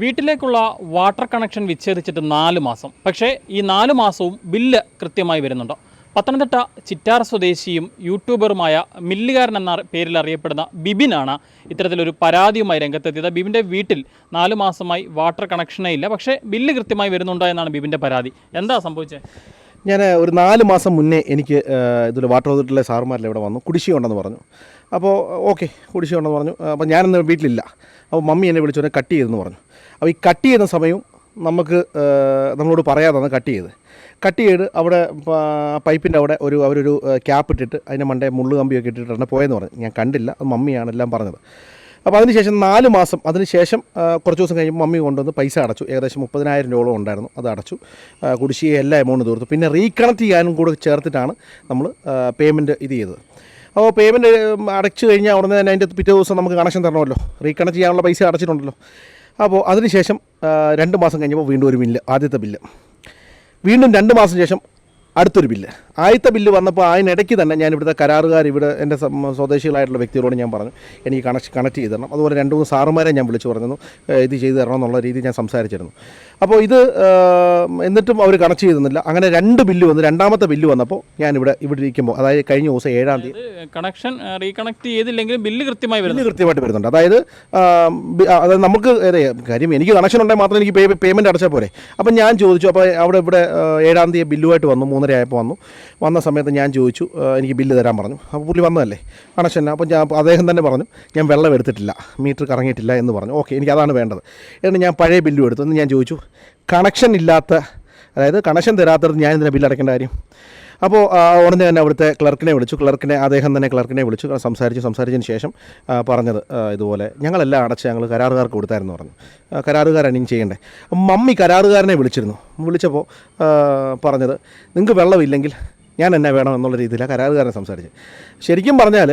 വീട്ടിലേക്കുള്ള water connection വിച്ഛേദിച്ചിട്ട് നാല് മാസം. പക്ഷേ ഈ നാല് മാസവും ബില്ല് കൃത്യമായി വരുന്നുണ്ട്. പത്തനംതിട്ട ചിറ്റാർ സ്വദേശിയും യൂട്യൂബറുമായ മില്ലുകാരൻ എന്ന പേരിൽ അറിയപ്പെടുന്ന ബിബിനാണ് ഇത്തരത്തിലൊരു പരാതിയുമായി രംഗത്തെത്തിയത്. ബിബിന്റെ വീട്ടിൽ നാല് മാസമായി വാട്ടർ കണക്ഷനേ ഇല്ല. പക്ഷേ ബില്ല് കൃത്യമായി വരുന്നുണ്ടോ എന്നാണ് ബിബിന്റെ പരാതി. എന്താ സംഭവിച്ചത് ഞാൻ ഒരു നാല് മാസം മുന്നേ എനിക്ക് ഇതിൽ വാട്ടർ അതോറിറ്റിയിലെ സാറുമാരിൽ ഇവിടെ വന്നു. കുടിശ്ശി ഉണ്ടെന്ന് പറഞ്ഞു. അപ്പോൾ ഓക്കെ കുടിശ്ശി ഉണ്ടെന്ന് പറഞ്ഞു. അപ്പോൾ ഞാനിന്ന് വീട്ടിലില്ല. അപ്പോൾ മമ്മി എന്നെ വിളിച്ചു കട്ട് ചെയ്തെന്ന് പറഞ്ഞു. അപ്പോൾ ഈ കട്ട് ചെയ്യുന്ന സമയവും നമുക്ക് നമ്മളോട് പറയാതാണ് കട്ട് ചെയ്ത് കട്ട് ചെയ്ത് അവിടെ പൈപ്പിന്റെ അവിടെ ഒരു അവരൊരു ക്യാപ്പ് ഇട്ടിട്ട് അതിന്റെ മണ്ടേ മുള്ളു കമ്പിയൊക്കെ ഇട്ടിട്ട് ഇട്ടിട്ടാണ് പോയെന്ന് പറഞ്ഞു. ഞാൻ കണ്ടില്ല അത് മമ്മിയാണ് എല്ലാം പറഞ്ഞത്. അപ്പോൾ അതിനുശേഷം നാല് മാസം അതിനുശേഷം ശേഷം കുറച്ച് ദിവസം കഴിയുമ്പോൾ മമ്മി കൊണ്ടുവന്ന് പൈസ അടച്ചു. ഏകദേശം മുപ്പതിനായിരം രൂപ ഉണ്ടായിരുന്നു അത് അടച്ചു. കുടിശ്ശിയെ എല്ലാ എമൗണ്ട് തീർത്തു. പിന്നെ റീകണക്ട് ചെയ്യാനും കൂടെ ചേർത്തിട്ടാണ് നമ്മൾ പേയ്മെന്റ് ഇത് ചെയ്തത്. അപ്പോൾ പേയ്മെന്റ് അടച്ചു കഴിഞ്ഞാൽ ഉടനെ തന്നെ അതിന്റെ പിറ്റേ ദിവസം നമുക്ക് കണക്ഷൻ തരണമല്ലോ. റീകണക്ട് ചെയ്യാനുള്ള പൈസ അടച്ചിട്ടുണ്ടല്ലോ. അപ്പോൾ അതിനുശേഷം രണ്ട് മാസം കഴിഞ്ഞപ്പോൾ വീണ്ടും ഒരു ബില്ല് ആദ്യത്തെ ബില്ല് വീണ്ടും രണ്ട് മാസം ശേഷം അടുത്തൊരു ബില്ല്. ആദ്യത്തെ ബില്ല് വന്നപ്പോൾ അതിനിടയ്ക്ക് തന്നെ ഞാൻ ഇവിടുത്തെ കരാറുകാർ ഇവിടെ എന്റെ സ്വദേശികളായിട്ടുള്ള വ്യക്തികളോട് ഞാൻ പറഞ്ഞു എനിക്ക് കണക്ട് കണക്ട് ചെയ്ത് തരണം. അതുപോലെ രണ്ട് മൂന്ന് സാറുമാരെ ഞാൻ വിളിച്ചു പറഞ്ഞു ഇത് ചെയ്ത് തരണം എന്നുള്ള രീതിയിൽ ഞാൻ സംസാരിച്ചിരുന്നു. അപ്പോൾ ഇത് എന്നിട്ടും അവർ കണക്ട് ചെയ്തിരുന്നില്ല. അങ്ങനെ രണ്ട് ബില്ല് വന്നു രണ്ടാമത്തെ ബില്ല് വന്നപ്പോൾ ഞാൻ ഇവിടെ ഇവിടെ ഇരിക്കുമ്പോൾ അതായത് കഴിഞ്ഞ ദിവസം ഏഴാം തീയതി കണക്ഷൻ റീകണക്ട് ചെയ്തില്ലെങ്കിൽ ബില്ല് കൃത്യമായി ബില്ല് കൃത്യമായിട്ട് വരുന്നുണ്ട്. അതായത് അതായത് നമുക്ക് അതെ കാര്യം എനിക്ക് കണക്ഷൻ ഉണ്ടെങ്കിൽ മാത്രം എനിക്ക് പേ പേയ്മെന്റ് അടച്ചാൽ പോരെ. അപ്പോൾ ഞാൻ ചോദിച്ചു അപ്പോൾ അവിടെ ഇവിടെ ഏഴാം തീയതി ബില്ലുമായിട്ട് വന്നു മൂന്നര വന്നു. വന്ന സമയത്ത് ഞാൻ ചോദിച്ചു എനിക്ക് ബില്ല് തരാൻ പറഞ്ഞു. അപ്പോൾ പുള്ളി വന്നതല്ലേ. കണക്ഷൻ അപ്പോൾ ഞാൻ അദ്ദേഹം തന്നെ പറഞ്ഞു ഞാൻ വെള്ളം എടുത്തിട്ടില്ല മീറ്റർ കറങ്ങിയിട്ടില്ല എന്ന് പറഞ്ഞു. ഓക്കെ എനിക്ക് അതാണ് വേണ്ടത്. എന്നിട്ട് ഞാൻ പഴയ ബില്ലും എടുത്തു. എന്ന് ഞാൻ ചോദിച്ചു കണക്ഷൻ ഇല്ലാത്ത അതായത് കണക്ഷൻ തരാത്തത് ഞാൻ ഇതിനെ ബില്ല് അടയ്ക്കേണ്ട കാര്യം? അപ്പോൾ ഉടനെ തന്നെ അവിടുത്തെ ക്ലർക്കിനെ വിളിച്ചു. ക്ലർക്കിനെ അദ്ദേഹം തന്നെ ക്ലർക്കിനെ വിളിച്ചു. സംസാരിച്ചു സംസാരിച്ചതിന് ശേഷം പറഞ്ഞത് ഇതുപോലെ ഞങ്ങളെല്ലാം അടച്ച് ഞങ്ങൾ കരാറുകാർക്ക് കൊടുത്തായിരുന്നു പറഞ്ഞു. കരാറുകാരാണ് ഇനി ചെയ്യേണ്ടത് മമ്മി കരാറുകാരനെ വിളിച്ചിരുന്നു. വിളിച്ചപ്പോൾ പറഞ്ഞത് നിങ്ങൾക്ക് വെള്ളമില്ലെങ്കിൽ ഞാൻ എന്നെ വേണം എന്നുള്ള രീതിയിലാണ് കരാറുകാരനെ സംസാരിച്ചത്. ശരിക്കും പറഞ്ഞാൽ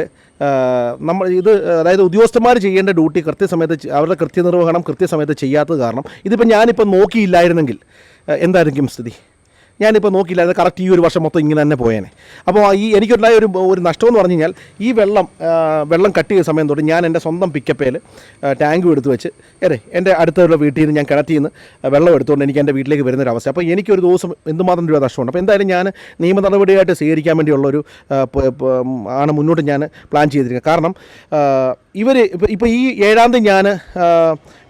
നമ്മൾ ഇത് അതായത് ഉദ്യോഗസ്ഥന്മാർ ചെയ്യേണ്ട ഡ്യൂട്ടി കൃത്യസമയത്ത് അവരുടെ കൃത്യനിർവഹണം കൃത്യസമയത്ത് ചെയ്യാത്തത് കാരണം ഇതിപ്പോൾ ഞാനിപ്പോൾ നോക്കിയില്ലായിരുന്നെങ്കിൽ എന്തായിരിക്കും സ്ഥിതി? ഞാനിപ്പോൾ നോക്കിയില്ല അത് കറക്റ്റ് ഈ ഒരു വർഷം മൊത്തം ഇങ്ങനെ തന്നെ പോയേനെ. അപ്പോൾ ഈ എനിക്കുണ്ടായ ഒരു ഒരു നഷ്ടമെന്ന് പറഞ്ഞു കഴിഞ്ഞാൽ ഈ വെള്ളം വെള്ളം കട്ട് ചെയ്ത സമയം തൊട്ട് ഞാൻ എന്റെ സ്വന്തം പിക്കപ്പേൽ ടാങ്കും എടുത്ത് വെച്ച് അതെ എന്റെ അടുത്തുള്ള വീട്ടിൽ നിന്ന് ഞാൻ കിണറ്റിൽ നിന്ന് വെള്ളം എടുത്തുകൊണ്ട് എനിക്ക് എന്റെ വീട്ടിലേക്ക് വരുന്നൊരവസ്ഥ അപ്പോൾ എനിക്കൊരു ദിവസം എന്തുമാത്രം രൂപ നഷ്ടമുണ്ട്? അപ്പോൾ എന്തായാലും ഞാൻ നിയമ നടപടിയായിട്ട് സ്വീകരിക്കാൻ വേണ്ടിയുള്ളൊരു ആണ് മുന്നോട്ട് ഞാൻ പ്ലാൻ ചെയ്തിരിക്കുന്നത്. കാരണം ഇവർ ഇപ്പോൾ ഈ ഏഴാം തീയതി ഞാൻ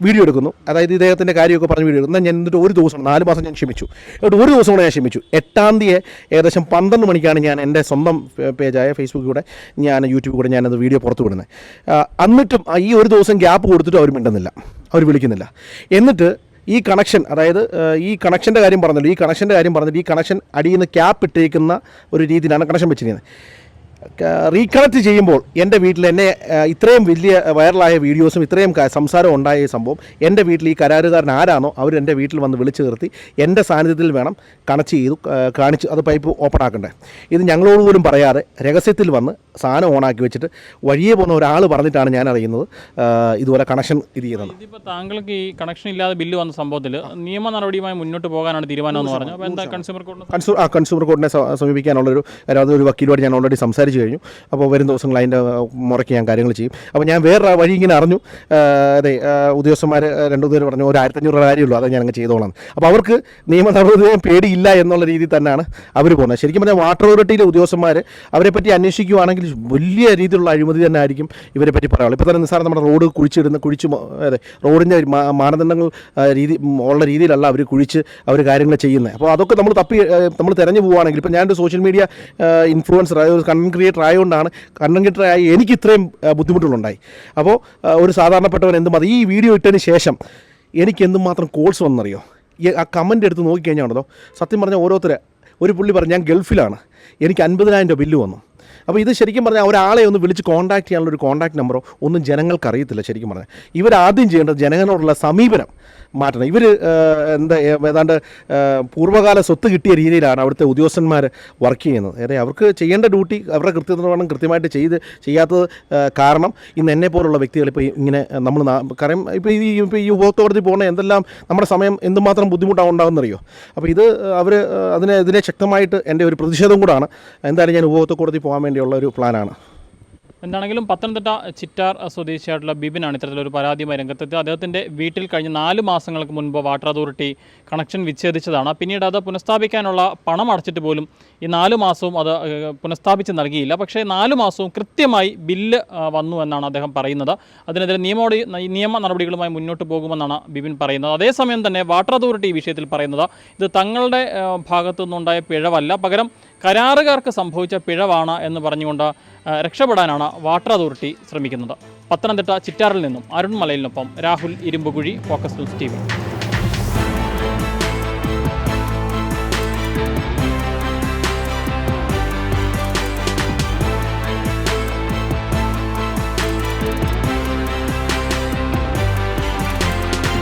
വീഡിയോ എടുക്കുന്നു. അതായത് ഇദ്ദേഹത്തിന്റെ കാര്യമൊക്കെ പറഞ്ഞ് വീഡിയോ എടുക്കുന്നു. ഞാൻ എന്നിട്ട് ഒരു ദിവസം നാല് മാസം ഞാൻ ക്ഷമിച്ചു. എന്നിട്ട് ഒരു ദിവസം കൂടെ ഞാൻ ക്ഷമിച്ചു. എട്ടാം തീയതി ഏകദേശം പന്ത്രണ്ട് മണിക്കാണ് ഞാൻ എന്റെ സ്വന്തം പേജായ ഫേസ്ബുക്കിലൂടെ ഞാൻ യൂട്യൂബിൽ കൂടെ ഞാനത് വീഡിയോ പുറത്ത് വിടുന്നത്. എന്നിട്ടും ഈ ഒരു ദിവസം ഗ്യാപ്പ് കൊടുത്തിട്ട് അവർ മിണ്ടുന്നില്ല. അവർ വിളിക്കുന്നില്ല. എന്നിട്ട് ഈ കണക്ഷൻ അതായത് ഈ കണക്ഷന്റെ കാര്യം പറഞ്ഞല്ലോ. ഈ കണക്ഷന്റെ കാര്യം പറഞ്ഞിട്ട് ഈ കണക്ഷൻ അടിയിൽ നിന്ന് ക്യാപ്പ് ഇട്ടേക്കുന്ന ഒരു രീതിയിലാണ് കണക്ഷൻ വെച്ചിരിക്കുന്നത്. റീകണക്ട് ചെയ്യുമ്പോൾ എന്റെ വീട്ടിൽ എന്നെ ഇത്രയും വലിയ വൈറലായ വീഡിയോസും ഇത്രയും സംസാരവും സംസാരം ഉണ്ടായ സംഭവം എന്റെ വീട്ടിൽ ഈ കരാറുകാരൻ ആരാണോ അവർ എന്റെ വീട്ടിൽ വന്ന് വിളിച്ചു നിർത്തി എന്റെ സാന്നിധ്യത്തിൽ വേണം കണക്ട് ചെയ്തു കാണിച്ച് അത് പൈപ്പ് ഓപ്പൺ ആക്കണ്ടേ. ഇത് ഞങ്ങളോട് പോലും പറയാതെ രഹസ്യത്തിൽ വന്ന് സാധനം ഓണാക്കി വെച്ചിട്ട് വഴിയെ പോകുന്ന ഒരാൾ പറഞ്ഞിട്ടാണ് ഞാൻ അറിയുന്നത് ഇതുപോലെ കണക്ഷൻ ഇത് ചെയ്യുന്നത്. ഇതിപ്പോൾ താങ്കൾക്ക് ഈ കണക്ഷൻ ഇല്ലാതെ ബില്ല് വന്ന സംഭവത്തിൽ നിയമ നടപടിയുമായി മുന്നോട്ട് പോകാനാണ് തീരുമാനം എന്ന് പറഞ്ഞു അപ്പോൾ എന്താ കൺസ്യൂമർ കോർട്ട് കൺസ്യൂമർ ആ കൺസ്യൂമർ കോർട്ടിനെ സ- സമീപിക്കാനുള്ളൊരു അതായത് ഒരു വക്കീലുമായിട്ട് ഞാൻ ഓൾറെഡി സംസാരിച്ച്. കഴിഞ്ഞു. അപ്പോൾ വരും ദിവസങ്ങൾ അതിന്റെ മുറയ്ക്ക് ഞാൻ കാര്യങ്ങൾ ചെയ്യും. അപ്പോൾ ഞാൻ വേറെ വഴി ഇങ്ങനെ അറിഞ്ഞു. അതെ ഉദ്യോഗസ്ഥന്മാർ രണ്ടു പേര് പറഞ്ഞു ഒരു ആയിരത്തഞ്ഞൂറ് കാര്യമുള്ളൂ അത് ഞാൻ അങ്ങ് ചെയ്തോളാം. അപ്പോൾ അവർക്ക് നിയമ നടപടിയും പേടിയില്ല എന്നുള്ള രീതിയിൽ തന്നെയാണ് അവർ പോകുന്നത്. ശരിക്കും പറഞ്ഞാൽ വാട്ടർ അതോറിറ്റിയിലെ ഉദ്യോഗസ്ഥന്മാർ അവരെ പറ്റി അന്വേഷിക്കുകയാണെങ്കിൽ വലിയ രീതിയിലുള്ള അഴിമതി തന്നെ ആയിരിക്കും ഇവരെ പറ്റി പറയാനുള്ളത്. ഇപ്പോൾ തന്നെ നിസ്സാരം നമ്മുടെ റോഡ് കുഴിച്ചിടുന്ന കുഴിച്ച് അതെ റോഡിന്റെ മാനദണ്ഡങ്ങൾ രീതി ഉള്ള രീതിയിലല്ല അവർ കുഴിച്ച് അവർ കാര്യങ്ങൾ ചെയ്യുന്നത്. അപ്പോൾ അതൊക്കെ നമ്മൾ തപ്പി നമ്മൾ തിരഞ്ഞു പോവുകയാണെങ്കിൽ ഇപ്പോൾ ഞാനൊരു സോഷ്യൽ മീഡിയ ഇൻഫ്ലുവൻസർ അതായത് കണ്ടന്റ് ക്രിയേറ്റർ ആയതുകൊണ്ടാണ് കണ്ടന്റ് ക്രിയേറ്റർ ആയി എനിക്ക് ഇത്രയും ബുദ്ധിമുട്ടുകളുണ്ടായി. അപ്പോൾ ഒരു സാധാരണപ്പെട്ടവൻ എന്ത് മതി? ഈ വീഡിയോ ഇട്ടതിന് ശേഷം എനിക്ക് എന്തുമാത്രം കോൾസ് വന്നറിയോ ആ കമന്റ് എടുത്ത് നോക്കിക്കഴിഞ്ഞാൽ ഉണ്ടല്ലോ. സത്യം പറഞ്ഞാൽ ഓരോരുത്തർ ഒരു പുള്ളി പറഞ്ഞു ഞാൻ ഗൾഫിലാണ്. എനിക്ക് അൻപതിനായിരം രൂപ ബില്ല് വന്നു. അപ്പോൾ ഇത് ശരിക്കും പറഞ്ഞാൽ ഒരാളെ ഒന്ന് വിളിച്ച് കോൺടാക്ട് ചെയ്യാനുള്ള ഒരു കോൺടാക്ട് നമ്പറോ ഒന്നും ജനങ്ങൾക്ക് അറിയത്തില്ല ശരിക്കും പറഞ്ഞാൽ. ഇവരാദ്യം ചെയ്യേണ്ടത് ജനങ്ങളോടുള്ള സമീപനം മാറ്റണം. ഇവർ എന്താ ഏതാണ്ട് പൂർവകാല സ്വത്ത് കിട്ടിയ രീതിയിലാണ് അവിടുത്തെ ഉദ്യോഗസ്ഥന്മാർ വർക്ക് ചെയ്യുന്നത്. അതായത് അവർക്ക് ചെയ്യേണ്ട ഡ്യൂട്ടി അവരുടെ കൃത്യനിർവഹണം കൃത്യമായിട്ട് ചെയ്ത് ചെയ്യാത്തത് കാരണം ഇന്ന് എന്നെ പോലുള്ള വ്യക്തികൾ ഇപ്പോൾ ഇങ്ങനെ നമ്മൾ കാരണം ഇപ്പോൾ ഈ ഇപ്പോൾ ഈ ഉപഭോക്തോടതി പോകുന്ന എന്തെല്ലാം നമ്മുടെ സമയം എന്തുമാത്രം ബുദ്ധിമുട്ടാണ് ഉണ്ടാകുന്നറിയോ അപ്പോൾ ഇത് അവർ അതിനെ ഇതിനെ ശക്തമായിട്ട് എന്റെ ഒരു പ്രതിഷേധം കൂടാണ്. എന്തായാലും ഞാൻ ഉപഭോക്തൃ കോടതി പോകാൻ വേണ്ടിയുള്ള ഒരു പ്ലാനാണ്. എന്താണെങ്കിലും പത്തനംതിട്ട ചിറ്റാർ സ്വദേശിയായിട്ടുള്ള ബിബിനാണ് ഇത്തരത്തിലൊരു പരാതിയുമായി രംഗത്തെത്തി അദ്ദേഹത്തിന്റെ വീട്ടിൽ കഴിഞ്ഞ നാല് മാസങ്ങൾക്ക് മുൻപ് വാട്ടർ അതോറിറ്റി കണക്ഷൻ വിച്ഛേദിച്ചതാണ്. പിന്നീട് അത് പുനഃസ്ഥാപിക്കാനുള്ള പണം അടച്ചിട്ട് പോലും ഈ നാല് മാസവും അത് പുനഃസ്ഥാപിച്ച് നൽകിയില്ല. പക്ഷേ നാല് മാസവും കൃത്യമായി ബില്ല് വന്നു എന്നാണ് അദ്ദേഹം പറയുന്നത്. അതിനെതിരെ നിയമോടി നിയമ നടപടികളുമായി മുന്നോട്ട് പോകുമെന്നാണ് ബിബിൻ പറയുന്നത്. അതേസമയം തന്നെ വാട്ടർ അതോറിറ്റി വിഷയത്തിൽ പറയുന്നത് ഇത് തങ്ങളുടെ ഭാഗത്തു നിന്നുണ്ടായ പിഴവല്ല. പകരം കരാറുകാർക്ക് സംഭവിച്ച പിഴവാണ് എന്ന് പറഞ്ഞുകൊണ്ട് രക്ഷപ്പെടാനാണ് വാട്ടർ അതോറിറ്റി ശ്രമിക്കുന്നത്. പത്തനംതിട്ട ചിറ്റാറിൽ നിന്നും Arun മലയിലിനൊപ്പം Rahul Irumbukuzhi focus news T